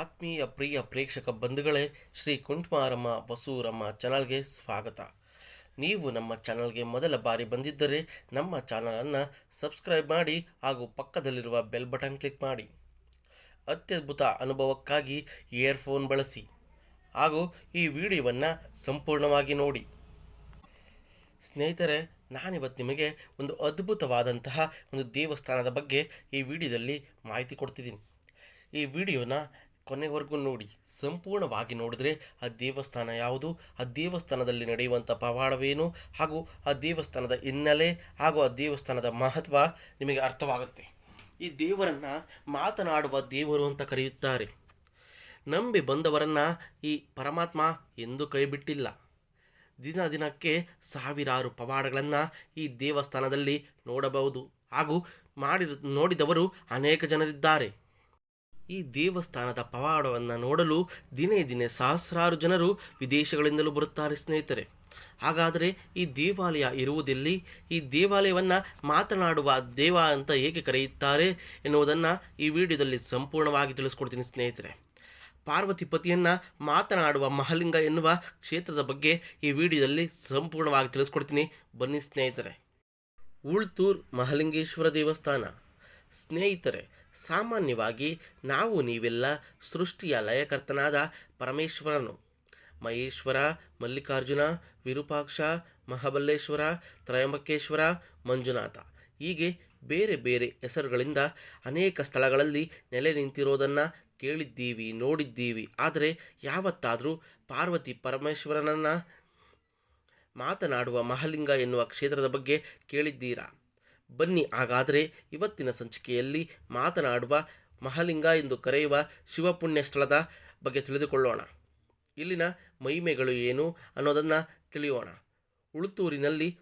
ಆತ್ಮೀಯ ಪ್ರಿಯ ಪ್ರೇಕ್ಷಕ ಬಂಧುಗಳೇ, ಶ್ರೀ ಕುಂಟುಮಾರಮ್ಮ ವಸೂರಮ್ಮ ಚಾನಲ್ಗೆ ಸ್ವಾಗತ. ನೀವು ನಮ್ಮ ಚಾನಲ್ಗೆ ಮೊದಲ ಬಾರಿ ಬಂದಿದ್ದರೆ ನಮ್ಮ ಚಾನಲನ್ನು ಸಬ್ಸ್ಕ್ರೈಬ್ ಮಾಡಿ ಹಾಗೂ ಪಕ್ಕದಲ್ಲಿರುವ ಬೆಲ್ ಬಟನ್ ಕ್ಲಿಕ್ ಮಾಡಿ. ಅತ್ಯದ್ಭುತ ಅನುಭವಕ್ಕಾಗಿ ಇಯರ್ಫೋನ್ ಬಳಸಿ ಹಾಗೂ ಈ ವಿಡಿಯೋವನ್ನು ಸಂಪೂರ್ಣವಾಗಿ ನೋಡಿ. ಸ್ನೇಹಿತರೆ, ನಾನಿವತ್ತು ನಿಮಗೆ ಒಂದು ಅದ್ಭುತವಾದಂತಹ ಒಂದು ದೇವಸ್ಥಾನದ ಬಗ್ಗೆ ಈ ವಿಡಿಯೋದಲ್ಲಿ ಮಾಹಿತಿ ಕೊಡ್ತಿದ್ದೀನಿ. ಈ ವಿಡಿಯೋನ ಕೊನೆವರೆಗೂ ನೋಡಿ, ಸಂಪೂರ್ಣವಾಗಿ ನೋಡಿದ್ರೆ ಆ ದೇವಸ್ಥಾನ ಯಾವುದು? ಆ ದೇವಸ್ಥಾನದಲ್ಲಿ ನಡೆಯುವಂಥ ಪವಾಡವೇನು? ಹಾಗೂ ಆ ದೇವಸ್ಥಾನದ ಹಿನ್ನೆಲೆ ಹಾಗೂ ಆ ದೇವಸ್ಥಾನದ ಮಹತ್ವ ನಿಮಗೆ ಅರ್ಥವಾಗುತ್ತೆ. ಈ ದೇವರನ್ನು ಮಾತನಾಡುವ ದೇವರು ಅಂತ ಕರೆಯುತ್ತಾರೆ. ನಂಬಿ ಬಂದವರನ್ನು ಈ ಪರಮಾತ್ಮ ಎಂದೂ ಕೈಬಿಟ್ಟಿಲ್ಲ. ದಿನ ದಿನಕ್ಕೆ ಸಾವಿರಾರು ಪವಾಡಗಳನ್ನು ಈ ದೇವಸ್ಥಾನದಲ್ಲಿ ನೋಡಬಹುದು. ಹಾಗೂ ಮಾಡಿ ನೋಡಿದವರು ಅನೇಕ ಜನರಿದ್ದಾರೆ. ಈ ದೇವಸ್ಥಾನದ ಪವಾಡವನ್ನು ನೋಡಲು ದಿನೇ ದಿನೇ ಸಹಸ್ರಾರು ಜನರು ವಿದೇಶಗಳಿಂದಲೂ ಬರುತ್ತಾರೆ ಸ್ನೇಹಿತರೆ. ಹಾಗಾದರೆ ಈ ದೇವಾಲಯ ಇರುವುದೆಲ್ಲಿ? ಈ ದೇವಾಲಯವನ್ನು ಮಾತನಾಡುವ ದೇವ ಅಂತ ಏಕೆ ಕರೆಯುತ್ತಾರೆ ಎನ್ನುವುದನ್ನು ಈ ವಿಡಿಯೋದಲ್ಲಿ ಸಂಪೂರ್ಣವಾಗಿ ತಿಳಿಸ್ಕೊಡ್ತೀನಿ ಸ್ನೇಹಿತರೆ. ಪಾರ್ವತಿ ಪತಿಯನ್ನು ಮಾತನಾಡುವ ಮಹಲಿಂಗ ಎನ್ನುವ ಕ್ಷೇತ್ರದ ಬಗ್ಗೆ ಈ ವಿಡಿಯೋದಲ್ಲಿ ಸಂಪೂರ್ಣವಾಗಿ ತಿಳಿಸ್ಕೊಡ್ತೀನಿ. ಬನ್ನಿ ಸ್ನೇಹಿತರೆ. ಉಳ್ತೂರ್ ಮಹಲಿಂಗೇಶ್ವರ ದೇವಸ್ಥಾನ. ಸ್ನೇಹಿತರೆ, ಸಾಮಾನ್ಯವಾಗಿ ನಾವು ನೀವೆಲ್ಲ ಸೃಷ್ಟಿಯ ಲಯಕರ್ತನಾದ ಪರಮೇಶ್ವರನು. ಮಹೇಶ್ವರ, ಮಲ್ಲಿಕಾರ್ಜುನ, ವಿರೂಪಾಕ್ಷ ಮಹಾಬಲ್ಲೇಶ್ವರ ತ್ರಯಂಬಕೇಶ್ವರ, ಮಂಜುನಾಥ. ಹೀಗೆ ಬೇರೆ ಬೇರೆ ಹೆಸರುಗಳಿಂದ ಅನೇಕ ಸ್ಥಳಗಳಲ್ಲಿ ನೆಲೆ ನಿಂತಿರೋದನ್ನು ಕೇಳಿದ್ದೀವಿ, ನೋಡಿದ್ದೀವಿ. ಆದರೆ ಯಾವತ್ತಾದರೂ ಪಾರ್ವತಿ ಪರಮೇಶ್ವರನನ್ನು ಮಾತನಾಡುವ ಮಹಾಲಿಂಗ ಎನ್ನುವ ಕ್ಷೇತ್ರದ ಬಗ್ಗೆ ಕೇಳಿದ್ದೀರಾ? ಬನ್ನಿ. ಹಾಗಾದರೆ ಇವತ್ತಿನ ಸಂಚಿಕೆಯಲ್ಲಿ ಮಾತನಾಡುವ ಮಹಾಲಿಂಗ ಎಂದು ಕರೆಯುವ ಶಿವಪುಣ್ಯ ಸ್ಥಳದ ಬಗ್ಗೆ ತಿಳಿದುಕೊಳ್ಳೋಣ. ಇಲ್ಲಿನ ಮಹಿಮೆಗಳು ಏನು ಅನ್ನೋದನ್ನು ತಿಳಿಯೋಣ. ಉಳುತ್ತೂರಿನಲ್ಲಿ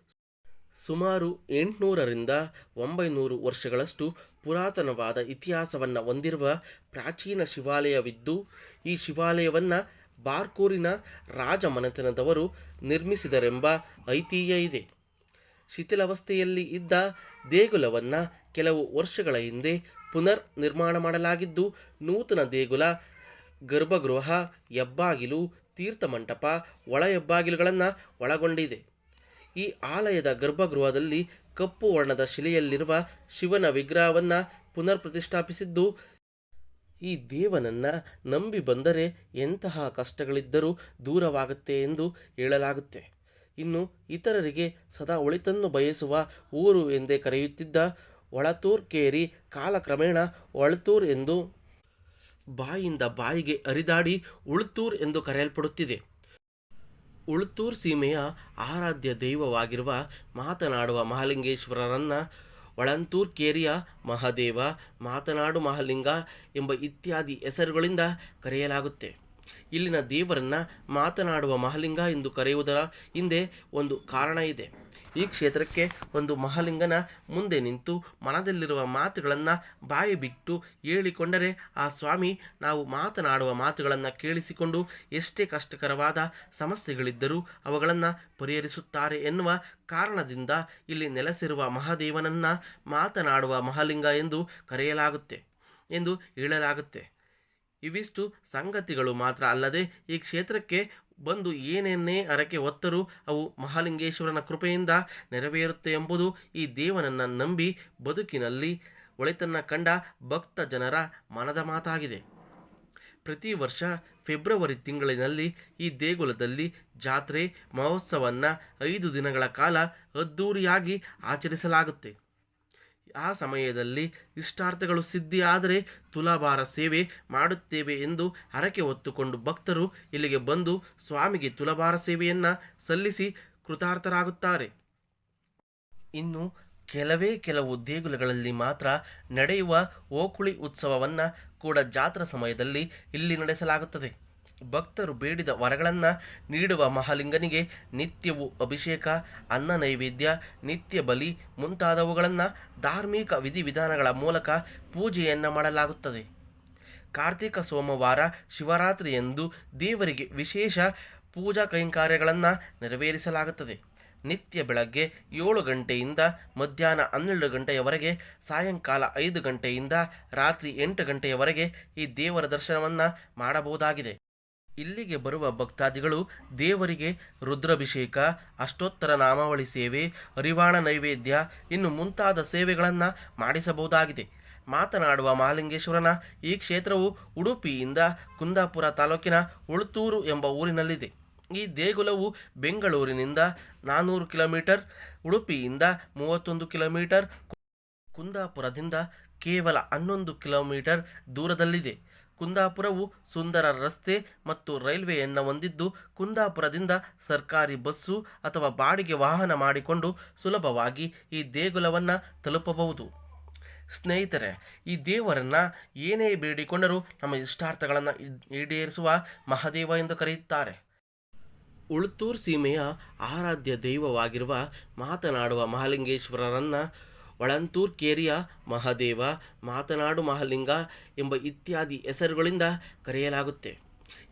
ಸುಮಾರು ಎಂಟುನೂರರಿಂದ ಒಂಬೈನೂರು ವರ್ಷಗಳಷ್ಟು ಪುರಾತನವಾದ ಇತಿಹಾಸವನ್ನು ಹೊಂದಿರುವ ಪ್ರಾಚೀನ ಶಿವಾಲಯವಿದ್ದು, ಈ ಶಿವಾಲಯವನ್ನು ಬಾರ್ಕೂರಿನ ರಾಜಮನೆತನದವರು ನಿರ್ಮಿಸಿದರೆಂಬ ಐತಿಹ್ಯ ಇದೆ. ಶಿಥಿಲಾವಸ್ಥೆಯಲ್ಲಿ ಇದ್ದ ದೇಗುಲವನ್ನು ಕೆಲವು ವರ್ಷಗಳ ಹಿಂದೆ ಪುನರ್ ನಿರ್ಮಾಣ ಮಾಡಲಾಗಿದ್ದು, ನೂತನ ದೇಗುಲ, ಗರ್ಭಗೃಹ, ಹೆಬ್ಬಾಗಿಲು, ತೀರ್ಥಮಂಟಪ ಒಳ ಹೆಬ್ಬಾಗಿಲುಗಳನ್ನು ಒಳಗೊಂಡಿದೆ. ಈ ಆಲಯದ ಗರ್ಭಗೃಹದಲ್ಲಿ ಕಪ್ಪು ವರ್ಣದ ಶಿಲೆಯಲ್ಲಿರುವ ಶಿವನ ವಿಗ್ರಹವನ್ನು ಪುನರ್ ಪ್ರತಿಷ್ಠಾಪಿಸಿದ್ದು, ಈ ದೇವನನ್ನು ನಂಬಿ ಬಂದರೆ ಎಂತಹ ಕಷ್ಟಗಳಿದ್ದರೂ ದೂರವಾಗುತ್ತೆ ಎಂದು ಹೇಳಲಾಗುತ್ತೆ. ಇನ್ನು ಇತರರಿಗೆ ಸದಾ ಒಳಿತನ್ನು ಬಯಸುವ ಊರು ಎಂದೇ ಕರೆಯುತ್ತಿದ್ದ ಒಳತೂರ್ ಕೇರಿ ಕಾಲಕ್ರಮೇಣ ಒಳತೂರ್ ಎಂದು ಬಾಯಿಂದ ಬಾಯಿಗೆ ಅರಿದಾಡಿ ಉಳ್ತೂರ್ ಎಂದು ಕರೆಯಲ್ಪಡುತ್ತಿದೆ. ಉಳ್ತೂರ್ ಸೀಮೆಯ ಆರಾಧ್ಯ ದೈವವಾಗಿರುವ ಮಾತನಾಡುವ ಮಹಾಲಿಂಗೇಶ್ವರರನ್ನ ಒಳಂತೂರ್ ಕೇರಿಯ ಮಹಾದೇವ ಮಾತನಾಡು ಮಹಾಲಿಂಗ ಎಂಬ ಇತ್ಯಾದಿ ಹೆಸರುಗಳಿಂದ ಕರೆಯಲಾಗುತ್ತೆ. ಇಲ್ಲಿನ ದೇವರನ್ನು ಮಾತನಾಡುವ ಮಹಾಲಿಂಗ ಎಂದು ಕರೆಯುವುದರ ಹಿಂದೆ ಒಂದು ಕಾರಣ ಇದೆ. ಈ ಕ್ಷೇತ್ರಕ್ಕೆ ಒಂದು ಮಹಾಲಿಂಗನ ಮುಂದೆ ನಿಂತು ಮನದಲ್ಲಿರುವ ಮಾತುಗಳನ್ನು ಬಾಯಿ ಬಿಟ್ಟು ಹೇಳಿಕೊಂಡರೆ ಆ ಸ್ವಾಮಿ ನಾವು ಮಾತನಾಡುವ ಮಾತುಗಳನ್ನು ಕೇಳಿಸಿಕೊಂಡು ಎಷ್ಟೇ ಕಷ್ಟಕರವಾದ ಸಮಸ್ಯೆಗಳಿದ್ದರೂ ಅವುಗಳನ್ನು ಪರಿಹರಿಸುತ್ತಾರೆ ಎನ್ನುವ ಕಾರಣದಿಂದ ಇಲ್ಲಿ ನೆಲೆಸಿರುವ ಮಹಾದೇವನನ್ನು ಮಾತನಾಡುವ ಮಹಾಲಿಂಗ ಎಂದು ಕರೆಯಲಾಗುತ್ತೆ ಎಂದು ಹೇಳಲಾಗುತ್ತೆ. ಇವಿಷ್ಟು ಸಂಗತಿಗಳು ಮಾತ್ರ ಅಲ್ಲದೆ ಈ ಕ್ಷೇತ್ರಕ್ಕೆ ಬಂದು ಏನೇನೇ ಅರಕೆ ಒತ್ತರೂ ಅವು ಮಹಾಲಿಂಗೇಶ್ವರನ ಕೃಪೆಯಿಂದ ನೆರವೇರುತ್ತೆ ಎಂಬುದು ಈ ದೇವನನ್ನು ನಂಬಿ ಬದುಕಿನಲ್ಲಿ ಒಳಿತನ್ನ ಕಂಡ ಭಕ್ತ ಜನರ ಮನದ ಮಾತಾಗಿದೆ. ಪ್ರತಿ ವರ್ಷ ಫೆಬ್ರವರಿ ತಿಂಗಳಿನಲ್ಲಿ ಈ ದೇಗುಲದಲ್ಲಿ ಜಾತ್ರೆ ಮಹೋತ್ಸವವನ್ನು ಐದು ದಿನಗಳ ಕಾಲ ಅದ್ಧೂರಿಯಾಗಿ ಆಚರಿಸಲಾಗುತ್ತೆ. ಆ ಸಮಯದಲ್ಲಿ ಇಷ್ಟಾರ್ಥಗಳು ಸಿದ್ಧಿಯಾದರೆ ತುಲಾಭಾರ ಸೇವೆ ಮಾಡುತ್ತೇವೆ ಎಂದು ಹರಕೆ ಹೊತ್ತುಕೊಂಡು ಭಕ್ತರು ಇಲ್ಲಿಗೆ ಬಂದು ಸ್ವಾಮಿಗೆ ತುಲಾಭಾರ ಸೇವೆಯನ್ನು ಸಲ್ಲಿಸಿ ಕೃತಾರ್ಥರಾಗುತ್ತಾರೆ. ಇನ್ನು ಕೆಲವೇ ಕೆಲವು ದೇಗುಲಗಳಲ್ಲಿ ಮಾತ್ರ ನಡೆಯುವ ಓಕುಳಿ ಉತ್ಸವವನ್ನು ಕೂಡ ಜಾತ್ರಾ ಸಮಯದಲ್ಲಿ ಇಲ್ಲಿ ನಡೆಸಲಾಗುತ್ತದೆ. ಭಕ್ತರು ಬೇಡಿದ ವರಗಳನ್ನು ನೀಡುವ ಮಹಾಲಿಂಗನಿಗೆ ನಿತ್ಯವೂ ಅಭಿಷೇಕ, ಅನ್ನ ನೈವೇದ್ಯ, ನಿತ್ಯ ಬಲಿ ಮುಂತಾದವುಗಳನ್ನು ಧಾರ್ಮಿಕ ವಿಧಿವಿಧಾನಗಳ ಮೂಲಕ ಪೂಜೆಯನ್ನು ಮಾಡಲಾಗುತ್ತದೆ. ಕಾರ್ತಿಕ ಸೋಮವಾರ ಶಿವರಾತ್ರಿಯಂದು ದೇವರಿಗೆ ವಿಶೇಷ ಪೂಜಾ ಕೈಂಕಾರ್ಯಗಳನ್ನು ನೆರವೇರಿಸಲಾಗುತ್ತದೆ. ನಿತ್ಯ ಬೆಳಗ್ಗೆ ಏಳು ಗಂಟೆಯಿಂದ ಮಧ್ಯಾಹ್ನ ಹನ್ನೆರಡು ಗಂಟೆಯವರೆಗೆ, ಸಾಯಂಕಾಲ ಐದು ಗಂಟೆಯಿಂದ ರಾತ್ರಿ ಎಂಟು ಗಂಟೆಯವರೆಗೆ ಈ ದೇವರ ದರ್ಶನವನ್ನು ಮಾಡಬಹುದಾಗಿದೆ. ಇಲ್ಲಿಗೆ ಬರುವ ಭಕ್ತಾದಿಗಳು ದೇವರಿಗೆ ರುದ್ರಾಭಿಷೇಕ, ಅಷ್ಟೋತ್ತರ ನಾಮಾವಳಿ ಸೇವೆ ಅರಿವಾಣ ನೈವೇದ್ಯ, ಇನ್ನು ಮುಂತಾದ ಸೇವೆಗಳನ್ನು ಮಾಡಿಸಬಹುದಾಗಿದೆ. ಮಾತನಾಡುವ ಮಹಾಲಿಂಗೇಶ್ವರನ ಈ ಕ್ಷೇತ್ರವು ಉಡುಪಿಯಿಂದ ಕುಂದಾಪುರ ತಾಲೂಕಿನ ಉಳ್ತೂರು ಎಂಬ ಊರಿನಲ್ಲಿದೆ. ಈ ದೇಗುಲವು ಬೆಂಗಳೂರಿನಿಂದ ನಾನ್ನೂರು ಕಿಲೋಮೀಟರ್, ಉಡುಪಿಯಿಂದ ಮೂವತ್ತೊಂದು ಕಿಲೋಮೀಟರ್, ಕುಂದಾಪುರದಿಂದ ಕೇವಲ ಹನ್ನೊಂದು ಕಿಲೋಮೀಟರ್ ದೂರದಲ್ಲಿದೆ. ಕುಂದಾಪುರವು ಸುಂದರ ರಸ್ತೆ ಮತ್ತು ರೈಲ್ವೆಯನ್ನು ಹೊಂದಿದ್ದು, ಕುಂದಾಪುರದಿಂದ ಸರ್ಕಾರಿ ಬಸ್ಸು ಅಥವಾ ಬಾಡಿಗೆ ವಾಹನ ಮಾಡಿಕೊಂಡು ಸುಲಭವಾಗಿ ಈ ದೇಗುಲವನ್ನು ತಲುಪಬಹುದು. ಸ್ನೇಹಿತರೆ, ಈ ದೇವರನ್ನು ಏನೇ ಬೇಡಿಕೊಂಡರೂ ನಮ್ಮ ಇಷ್ಟಾರ್ಥಗಳನ್ನು ಈಡೇರಿಸುವ ಮಹಾದೇವ ಎಂದು ಕರೆಯುತ್ತಾರೆ. ಉಳುತ್ತೂರು ಸೀಮೆಯ ಆರಾಧ್ಯ ದೈವವಾಗಿರುವ ಮಾತನಾಡುವ ಮಹಾಲಿಂಗೇಶ್ವರರನ್ನು ಒಳಂತೂರ್ ಕೇರಿಯ ಮಹಾದೇವ, ಮಾತನಾಡು ಮಹಾಲಿಂಗ ಎಂಬ ಇತ್ಯಾದಿ ಹೆಸರುಗಳಿಂದ ಕರೆಯಲಾಗುತ್ತೆ.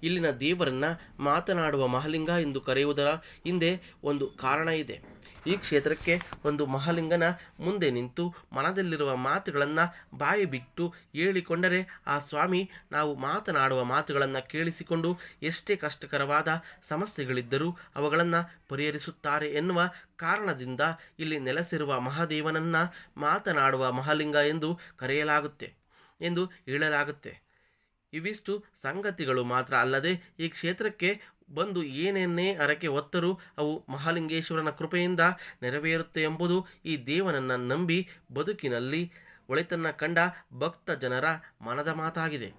ಇಲ್ಲಿನ ದೇವರನ್ನು ಮಾತನಾಡುವ ಮಹಾಲಿಂಗ ಎಂದು ಕರೆಯುವುದರ ಹಿಂದೆ ಒಂದು ಕಾರಣ ಇದೆ. ಈ ಕ್ಷೇತ್ರಕ್ಕೆ ಒಂದು ಮಹಾಲಿಂಗನ ಮುಂದೆ ನಿಂತು ಮನದಲ್ಲಿರುವ ಮಾತುಗಳನ್ನು ಬಾಯಿ ಬಿಟ್ಟು ಹೇಳಿಕೊಂಡರೆ ಆ ಸ್ವಾಮಿ ನಾವು ಮಾತನಾಡುವ ಮಾತುಗಳನ್ನು ಕೇಳಿಸಿಕೊಂಡು ಎಷ್ಟೇ ಕಷ್ಟಕರವಾದ ಸಮಸ್ಯೆಗಳಿದ್ದರೂ ಅವುಗಳನ್ನು ಪರಿಹರಿಸುತ್ತಾರೆ ಎನ್ನುವ ಕಾರಣದಿಂದ ಇಲ್ಲಿ ನೆಲೆಸಿರುವ ಮಹಾದೇವನನ್ನು ಮಾತನಾಡುವ ಮಹಾಲಿಂಗ ಎಂದು ಕರೆಯಲಾಗುತ್ತೆ ಎಂದು ಹೇಳಲಾಗುತ್ತೆ. ಇವಿಷ್ಟು ಸಂಗತಿಗಳು ಮಾತ್ರ ಅಲ್ಲದೆ ಈ ಕ್ಷೇತ್ರಕ್ಕೆ ಬಂದು ಏನೇನೇ ಅರಕೆ ಒತ್ತರು ಅವು ಮಹಾಲಿಂಗೇಶ್ವರನ ಕೃಪೆಯಿಂದ ನೆರವೇರುತ್ತೆ ಎಂಬುದು ಈ ದೇವನನ್ನು ನಂಬಿ ಬದುಕಿನಲ್ಲಿ ಒಳಿತನ್ನ ಕಂಡ ಭಕ್ತ ಜನರ ಮನದ ಮಾತಾಗಿದೆ.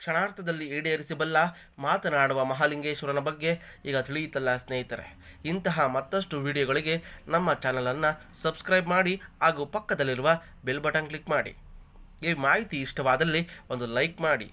ಕ್ಷಣಾರ್ಥದಲ್ಲಿ ಈಡೇರಿಸಬಲ್ಲ ಮಾತನಾಡುವ ಮಹಾಲಿಂಗೇಶ್ವರನ ಬಗ್ಗೆ ಈಗ ತಿಳಿಯುತ್ತಲ್ಲ ಸ್ನೇಹಿತರೆ. ಇಂತಹ ಮತ್ತಷ್ಟು ವಿಡಿಯೋಗಳಿಗೆ ನಮ್ಮ ಚಾನಲನ್ನು ಸಬ್ಸ್ಕ್ರೈಬ್ ಮಾಡಿ ಹಾಗೂ ಪಕ್ಕದಲ್ಲಿರುವ ಬೆಲ್ ಬಟನ್ ಕ್ಲಿಕ್ ಮಾಡಿ. ಈ ಮಾಹಿತಿ ಇಷ್ಟವಾದಲ್ಲಿ ಒಂದು ಲೈಕ್ ಮಾಡಿ.